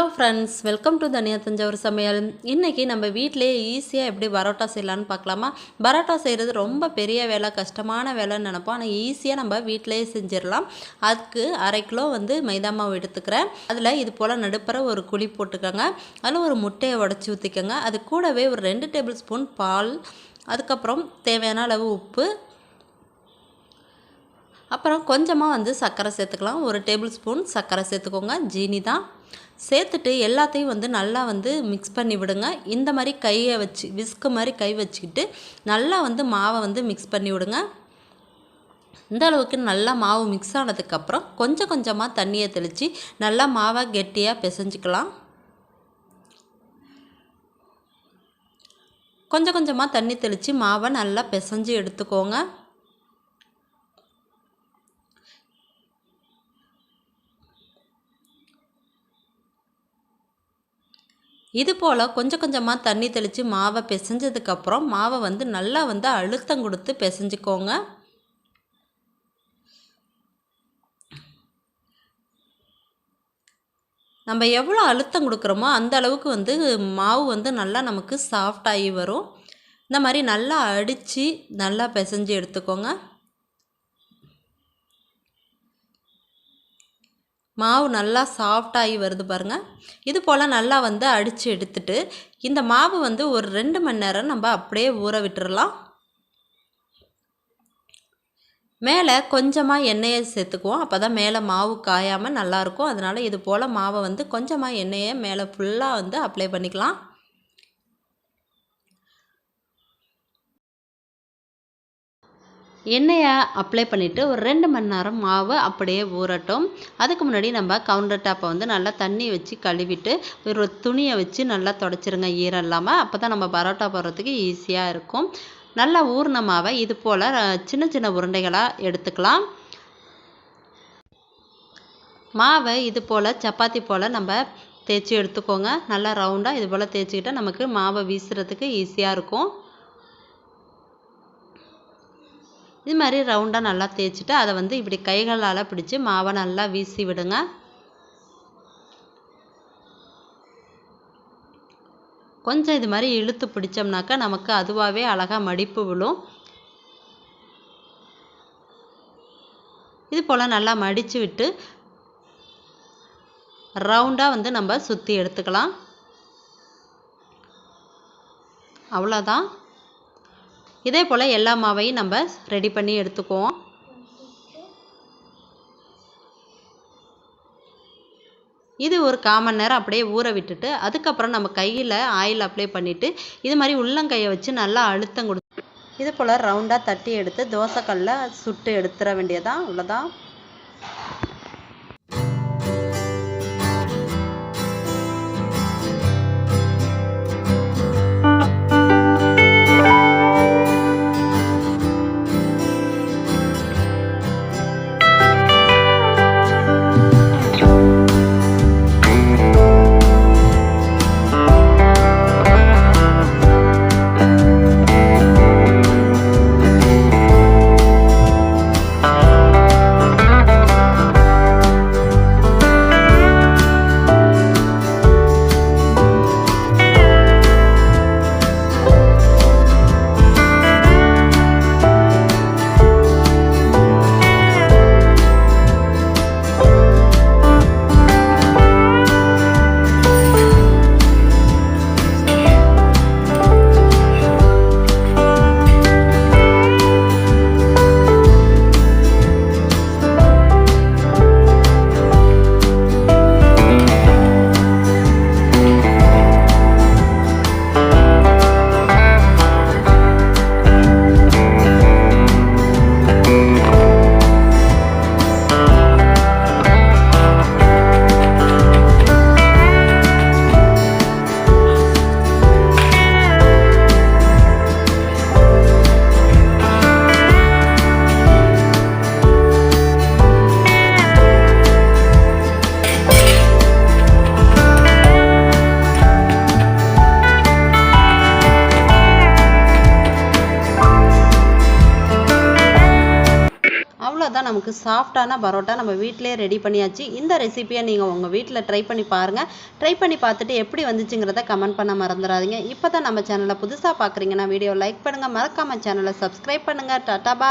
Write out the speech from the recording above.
Hello friends welcome to தனியா தஞ்சாவூர் சமையல் இன்றைக்கி நம்ம வீட்டிலே ஈஸியாக எப்படி பரோட்டா செய்யலான்னு பார்க்கலாமா? பரோட்டா செய்கிறது ரொம்ப பெரிய வேலை கஷ்டமான வேலைன்னு நினப்போம். ஆனால் ஈஸியாக நம்ம வீட்டிலேயே செஞ்சிடலாம். அதுக்கு அரை கிலோ வந்து மைதா மாவு எடுத்துக்கிறேன். அதில் இது போல் நடுப்புற ஒரு குழி போட்டுக்கோங்க. அதில் ஒரு முட்டையை உடச்சி ஊற்றிக்கோங்க அது கூடவே ஒரு ரெண்டு டேபிள் ஸ்பூன் பால். அதுக்கப்புறம் தேவையான அளவு உப்பு. அப்புறம் கொஞ்சமாக வந்து சர்க்கரை சேர்த்துக்கலாம். ஒரு டேபிள் ஸ்பூன் சர்க்கரை சேர்த்துக்கோங்க. ஜீனி தான். சேர்த்துட்டு எல்லாத்தையும் வந்து நல்லா வந்து மிக்ஸ் பண்ணி விடுங்க. இந்த மாதிரி கையை வச்சு விஸ்க்கு மாதிரி கை வச்சுக்கிட்டு நல்லா வந்து மாவை வந்து மிக்ஸ் பண்ணி விடுங்க. இந்த அளவுக்கு நல்லா மாவு மிக்ஸ் ஆனதுக்கப்புறம் கொஞ்சம் கொஞ்சமாக தண்ணியை தெளித்து நல்லா மாவை கெட்டியாக பிசைஞ்சிக்கலாம். கொஞ்சம் கொஞ்சமாக தண்ணி தெளித்து மாவை நல்லா பிசைஞ்சு எடுத்துக்கோங்க. இது போல் கொஞ்சம் கொஞ்சமாக தண்ணி தெளித்து மாவை பிசைஞ்சதுக்கப்புறம் மாவை வந்து நல்லா வந்து அழுத்தம் கொடுத்து பிசைஞ்சிக்கோங்க. நம்ம எவ்வளோ அழுத்தம் கொடுக்குறோமோ அந்த அளவுக்கு வந்து மாவு வந்து நல்லா நமக்கு சாஃப்டாகி வரும். இந்த மாதிரி நல்லா அடித்து நல்லா பிசைஞ்சு எடுத்துக்கோங்க. மாவு நல்லா சாஃப்டாகி வருது பாருங்கள் இது போல் நல்லா வந்து அடித்து எடுத்துட்டு இந்த மாவு வந்து ஒரு ரெண்டு மணி நேரம் நம்ம அப்படியே ஊற விட்டுறலாம். மேலே கொஞ்சமாக எண்ணெயை சேர்த்துக்குவோம். அப்போ தான் மேலே மாவு காயாமல் நல்லாயிருக்கும் அதனால் இது போல் மாவை வந்து கொஞ்சமாக எண்ணெயை மேலே ஃபுல்லாக வந்து அப்ளை பண்ணிக்கலாம். எண்ணெயை அப்ளை பண்ணிவிட்டு ஒரு ரெண்டு மணி நேரம் மாவு அப்படியே ஊறட்டும். அதுக்கு முன்னாடி நம்ம கவுண்டர் டாப்பை வந்து நல்லா தண்ணி வச்சு கழுவிட்டு ஒரு துணியை வச்சு நல்லா தொடச்சிருங்க. ஈரம் இல்லாமல் அப்போ தான் நம்ம பரோட்டா போடுறதுக்கு ஈஸியாக இருக்கும். நல்லா ஊறின மாவை இது போல் சின்ன சின்ன உருண்டைகளாக எடுத்துக்கலாம். மாவை இது போல் சப்பாத்தி போல் நம்ம தேய்ச்சி எடுத்துக்கோங்க. நல்லா ரவுண்டாக இது போல் தேய்ச்சிக்கிட்டால் நமக்கு மாவை வீசுறதுக்கு ஈஸியாக இருக்கும். இது மாதிரி ரவுண்டாக நல்லா தேய்ச்சிட்டு அதை வந்து இப்படி கைகளால் பிடிச்சி மாவை நல்லா வீசி விடுங்க. கொஞ்சம் இது மாதிரி இழுத்து பிடிச்சோம்னாக்கா நமக்கு அதுவாகவே அழகாக மடிப்பு விழும். இது போல் நல்லா மடித்து விட்டு ரவுண்டாக வந்து நம்ம சுற்றி எடுத்துக்கலாம். அவ்வளோதான் இதே போல் எல்லா மாவையும் நம்ம ரெடி பண்ணி எடுத்துக்குவோம். இது ஒரு காமன் நேரம் அப்படியே ஊற விட்டுட்டு அதுக்கப்புறம் நம்ம கையில் ஆயில் அப்ளை பண்ணிவிட்டு இது மாதிரி உள்ளங்கையை வச்சு நல்லா அழுத்தம் கொடுத்து இது போல் ரவுண்டாக தட்டி எடுத்து தோசைக்கல்லில் சுட்டு எடுத்துட வேண்டியதான் அவ்வளோதான் நமக்கு சாஃப்டான பரோட்டா நம்ம வீட்டிலே ரெடி பண்ணியாச்சு. இந்த ரெசிபியை நீங்கள் உங்கள் வீட்டில் ட்ரை பண்ணி பாருங்கள் ட்ரை பண்ணி பார்த்துட்டு எப்படி வந்துச்சுங்கிறத கமெண்ட் பண்ண மறந்துடாதீங்க. இப்போ தான் நம்ம சேனலை புதுசாக பார்க்குறீங்கன்னா வீடியோ லைக் பண்ணுங்கள் மறக்காமல் சேனலை சப்ஸ்கிரைப் பண்ணுங்கள் டாட்டா பாய்.